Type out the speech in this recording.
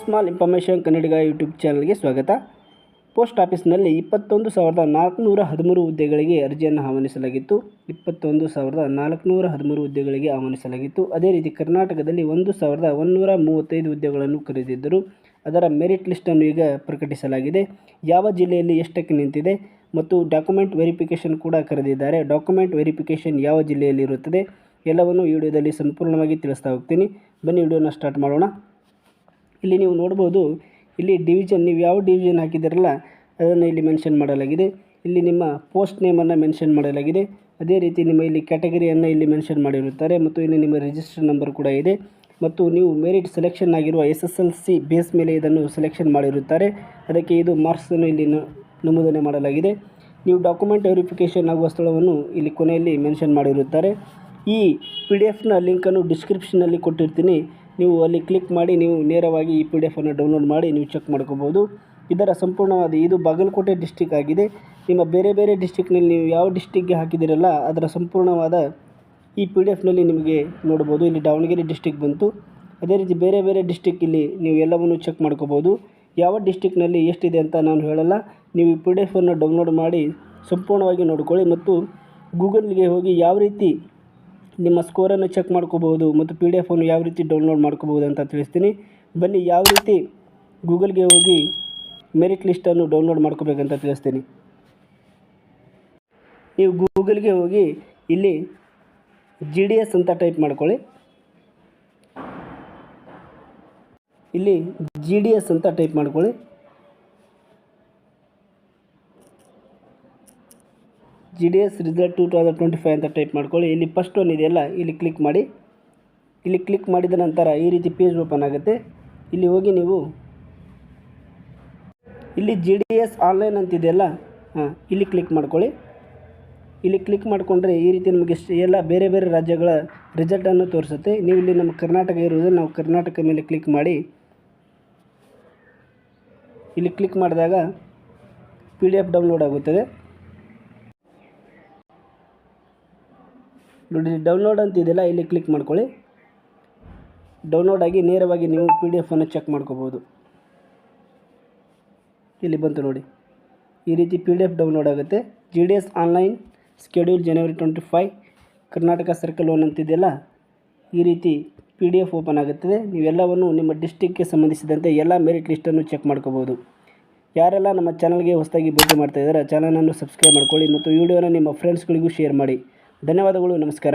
Small information ಕನ್ನಡಿಗ YouTube ಚಾನಲ್ಗೆ ಸ್ವಾಗತ. Post ಆಫೀಸ್ನಲ್ಲಿ ಇಪ್ಪತ್ತೊಂದು ಸಾವಿರದ ನಾಲ್ಕುನೂರ ಹದಿಮೂರು ಹುದ್ದೆಗಳಿಗೆ ಅರ್ಜಿಯನ್ನು ಆಹ್ವಾನಿಸಲಾಗಿತ್ತು. ಇಪ್ಪತ್ತೊಂದು ಸಾವಿರದ ನಾಲ್ಕುನೂರ ಹದಿಮೂರು ಹುದ್ದೆಗಳಿಗೆ ಆಹ್ವಾನಿಸಲಾಗಿತ್ತು. ಅದೇ ರೀತಿ ಕರ್ನಾಟಕದಲ್ಲಿ ಒಂದು ಸಾವಿರದ ಒಂದುನೂರ ಮೂವತ್ತೈದು ಹುದ್ದೆಗಳನ್ನು ಕರೆದಿದ್ದರು ಅದರ ಮೆರಿಟ್ ಲಿಸ್ಟನ್ನು ಈಗ ಪ್ರಕಟಿಸಲಾಗಿದೆ. ಯಾವ ಜಿಲ್ಲೆಯಲ್ಲಿ ಎಷ್ಟಕ್ಕೆ ನಿಂತಿದೆ ಮತ್ತು ಡಾಕ್ಯುಮೆಂಟ್ ವೆರಿಫಿಕೇಷನ್ ಕೂಡ ಕರೆದಿದ್ದಾರೆ. ಡಾಕ್ಯುಮೆಂಟ್ ವೆರಿಫಿಕೇಷನ್ ಯಾವ ಜಿಲ್ಲೆಯಲ್ಲಿ ಇರುತ್ತದೆ? ಎಲ್ಲವನ್ನು ವಿಡಿಯೋದಲ್ಲಿ ಸಂಪೂರ್ಣವಾಗಿ ತಿಳಿಸ್ತಾ ಹೋಗ್ತೀನಿ. ಬನ್ನಿ ವಿಡಿಯೋನ ಸ್ಟಾರ್ಟ್ ಮಾಡೋಣ. ಇಲ್ಲಿ ನೀವು ನೋಡ್ಬೋದು, ಇಲ್ಲಿ ಡಿವಿಷನ್ ನೀವು ಯಾವ ಡಿವಿಷನ್ ಹಾಕಿದ್ದೀರಲ್ಲ, ಅದನ್ನು ಇಲ್ಲಿ ಮೆನ್ಷನ್ ಮಾಡಲಾಗಿದೆ. ಇಲ್ಲಿ ನಿಮ್ಮ ಪೋಸ್ಟ್ ನೇಮನ್ನು ಮೆನ್ಷನ್ ಮಾಡಲಾಗಿದೆ. ಅದೇ ರೀತಿ ನಿಮ್ಮ ಇಲ್ಲಿ ಕ್ಯಾಟಗರಿಯನ್ನು ಇಲ್ಲಿ ಮೆನ್ಷನ್ ಮಾಡಿರುತ್ತಾರೆ ಮತ್ತು ಇಲ್ಲಿ ನಿಮ್ಮ ರಿಜಿಸ್ಟರ್ ನಂಬರ್ ಕೂಡ ಇದೆ. ಮತ್ತು ನೀವು ಮೆರಿಟ್ ಸೆಲೆಕ್ಷನ್ ಆಗಿರುವ S S L C base ಮೇಲೆ ಇದನ್ನು ಸೆಲೆಕ್ಷನ್ ಮಾಡಿರುತ್ತಾರೆ. ಅದಕ್ಕೆ ಇದು ಮಾರ್ಕ್ಸನ್ನು ಇಲ್ಲಿ ನಮೂದನೆ ಮಾಡಲಾಗಿದೆ. ನೀವು ಡಾಕ್ಯುಮೆಂಟ್ ವೆರಿಫಿಕೇಷನ್ ಆಗುವ ಸ್ಥಳವನ್ನು ಇಲ್ಲಿ ಕೊನೆಯಲ್ಲಿ ಮೆನ್ಷನ್ ಮಾಡಿರುತ್ತಾರೆ. ಈ ಪಿ ಡಿ ಎಫ್ನ ಲಿಂಕನ್ನು ಡಿಸ್ಕ್ರಿಪ್ಷನಲ್ಲಿ ಕೊಟ್ಟಿರ್ತೀನಿ. ನೀವು ಅಲ್ಲಿ ಕ್ಲಿಕ್ ಮಾಡಿ ನೀವು ನೇರವಾಗಿ ಈ ಪಿ ಡಿ ಎಫನ್ನು ಡೌನ್ಲೋಡ್ ಮಾಡಿ ನೀವು ಚೆಕ್ ಮಾಡ್ಕೋಬೋದು. ಇದರ ಸಂಪೂರ್ಣವಾದ ಇದು ಬಾಗಲಕೋಟೆ ಡಿಸ್ಟಿಕ್ ಆಗಿದೆ. ನಿಮ್ಮ ಬೇರೆ ಬೇರೆ ಡಿಸ್ಟಿಕ್ನಲ್ಲಿ ನೀವು ಯಾವ ಡಿಸ್ಟಿಕ್ಗೆ ಹಾಕಿದ್ದೀರಲ್ಲ ಅದರ ಸಂಪೂರ್ಣವಾದ ಈ ಪಿ ಡಿ ಎಫ್ನಲ್ಲಿ ನಿಮಗೆ ನೋಡ್ಬೋದು. ಇಲ್ಲಿ ದಾವಣಗೆರೆ ಡಿಸ್ಟಿಕ್ ಬಂತು. ಅದೇ ರೀತಿ ಬೇರೆ ಬೇರೆ ಡಿಸ್ಟಿಕ್ ಇಲ್ಲಿ ನೀವು ಎಲ್ಲವನ್ನು ಚೆಕ್ ಮಾಡ್ಕೋಬೋದು. ಯಾವ ಡಿಸ್ಟಿಕ್ನಲ್ಲಿ ಎಷ್ಟಿದೆ ಅಂತ ನಾನು ಹೇಳಲ್ಲ. ನೀವು ಈ ಪಿ ಡಿ ಎಫನ್ನು ಡೌನ್ಲೋಡ್ ಮಾಡಿ ಸಂಪೂರ್ಣವಾಗಿ ನೋಡ್ಕೊಳ್ಳಿ ಮತ್ತು ಗೂಗಲ್ಗೆ ಹೋಗಿ ಯಾವ ರೀತಿ ನಿಮ್ಮ ಸ್ಕೋರನ್ನು ಚೆಕ್ ಮಾಡ್ಕೋಬೋದು ಮತ್ತು ಪಿ ಡಿ ಎಫನ್ನು ಯಾವ ರೀತಿ ಡೌನ್ಲೋಡ್ ಮಾಡ್ಕೋಬೋದು ಅಂತ ತಿಳಿಸ್ತೀನಿ. ಬನ್ನಿ ಯಾವ ರೀತಿ ಗೂಗಲ್ಗೆ ಹೋಗಿ ಮೆರಿಟ್ ಲಿಸ್ಟನ್ನು ಡೌನ್ಲೋಡ್ ಮಾಡ್ಕೋಬೇಕಂತ ತಿಳಿಸ್ತೀನಿ. ನೀವು ಗೂಗಲ್ಗೆ ಹೋಗಿ ಇಲ್ಲಿ ಜಿ ಡಿ ಎಸ್ ಅಂತ ಟೈಪ್ ಮಾಡ್ಕೊಳ್ಳಿ. ಇಲ್ಲಿ ಜಿ ಡಿ ಎಸ್ ಅಂತ ಟೈಪ್ ಮಾಡ್ಕೊಳ್ಳಿ. G D S result two thousand twenty five ಅಂತ ಟೈಪ್ ಮಾಡ್ಕೊಳ್ಳಿ. ಇಲ್ಲಿ ಫಸ್ಟ್ ಒನ್ ಇದೆಯಲ್ಲ, ಇಲ್ಲಿ ಕ್ಲಿಕ್ ಮಾಡಿ. ಇಲ್ಲಿ ಕ್ಲಿಕ್ ಮಾಡಿದ ನಂತರ ಈ ರೀತಿ ಪೇಜ್ ಓಪನ್ ಆಗುತ್ತೆ. ಇಲ್ಲಿ ಹೋಗಿ ನೀವು ಇಲ್ಲಿ ಜಿ ಡಿ ಎಸ್ ಆನ್ಲೈನ್ ಅಂತಿದೆಯಲ್ಲ ಹಾಂ, ಇಲ್ಲಿ ಕ್ಲಿಕ್ ಮಾಡ್ಕೊಳ್ಳಿ. ಇಲ್ಲಿ ಕ್ಲಿಕ್ ಮಾಡಿಕೊಂಡ್ರೆ ಈ ರೀತಿ ನಮಗೆ ಎಲ್ಲ ಬೇರೆ ಬೇರೆ ರಾಜ್ಯಗಳ ರಿಸಲ್ಟನ್ನು ತೋರಿಸುತ್ತೆ. ನೀವು ಇಲ್ಲಿ ನಮ್ಮ ಕರ್ನಾಟಕ ಇರುವುದು ನಾವು ಕರ್ನಾಟಕ ಮೇಲೆ ಕ್ಲಿಕ್ ಮಾಡಿ. ಇಲ್ಲಿ ಕ್ಲಿಕ್ ಮಾಡಿದಾಗ ಪಿ ಡಿ ಎಫ್ ಡೌನ್ಲೋಡ್ ಆಗುತ್ತದೆ. ನೋಡಿ ಡೌನ್ಲೋಡ್ ಅಂತ ಇದೆಯಲ್ಲ, ಇಲ್ಲಿ ಕ್ಲಿಕ್ ಮಾಡ್ಕೊಳ್ಳಿ. ಡೌನ್ಲೋಡ್ ಆಗಿ ನೇರವಾಗಿ ನೀವು ಪಿ ಡಿ ಎಫನ್ನು ಚೆಕ್ ಮಾಡ್ಕೋಬೋದು. ಇಲ್ಲಿ ಬಂತು ನೋಡಿ. ಈ ರೀತಿ ಪಿ ಡಿ ಎಫ್ ಡೌನ್ಲೋಡ್ ಆಗುತ್ತೆ. G D S online schedule January twenty five Karnataka circle one ಅಂತಿದೆಯಲ್ಲ ಈ ರೀತಿ ಪಿ ಡಿ ಎಫ್ ಓಪನ್ ಆಗುತ್ತದೆ. ನೀವೆಲ್ಲವನ್ನು ನಿಮ್ಮ ಡಿಸ್ಟಿಕ್ಗೆ ಸಂಬಂಧಿಸಿದಂತೆ ಎಲ್ಲ ಮೆರಿಟ್ ಲಿಸ್ಟನ್ನು ಚೆಕ್ ಮಾಡ್ಕೋಬೋದು. ಯಾರೆಲ್ಲ ನಮ್ಮ ಚಾನಲ್ಗೆ ಹೊಸದಾಗಿ ಭೇಟಿ ಮಾಡ್ತಾ ಇದ್ದಾರೆ ಚಾನಲನ್ನು ಸಬ್ಸ್ಕ್ರೈಬ್ ಮಾಡ್ಕೊಳ್ಳಿ ಮತ್ತು ವೀಡಿಯೋನ ನಿಮ್ಮ ಫ್ರೆಂಡ್ಸ್ಗಳಿಗೂ ಶೇರ್ ಮಾಡಿ. ಧನ್ಯವಾದಗಳು ನಮಸ್ಕಾರ.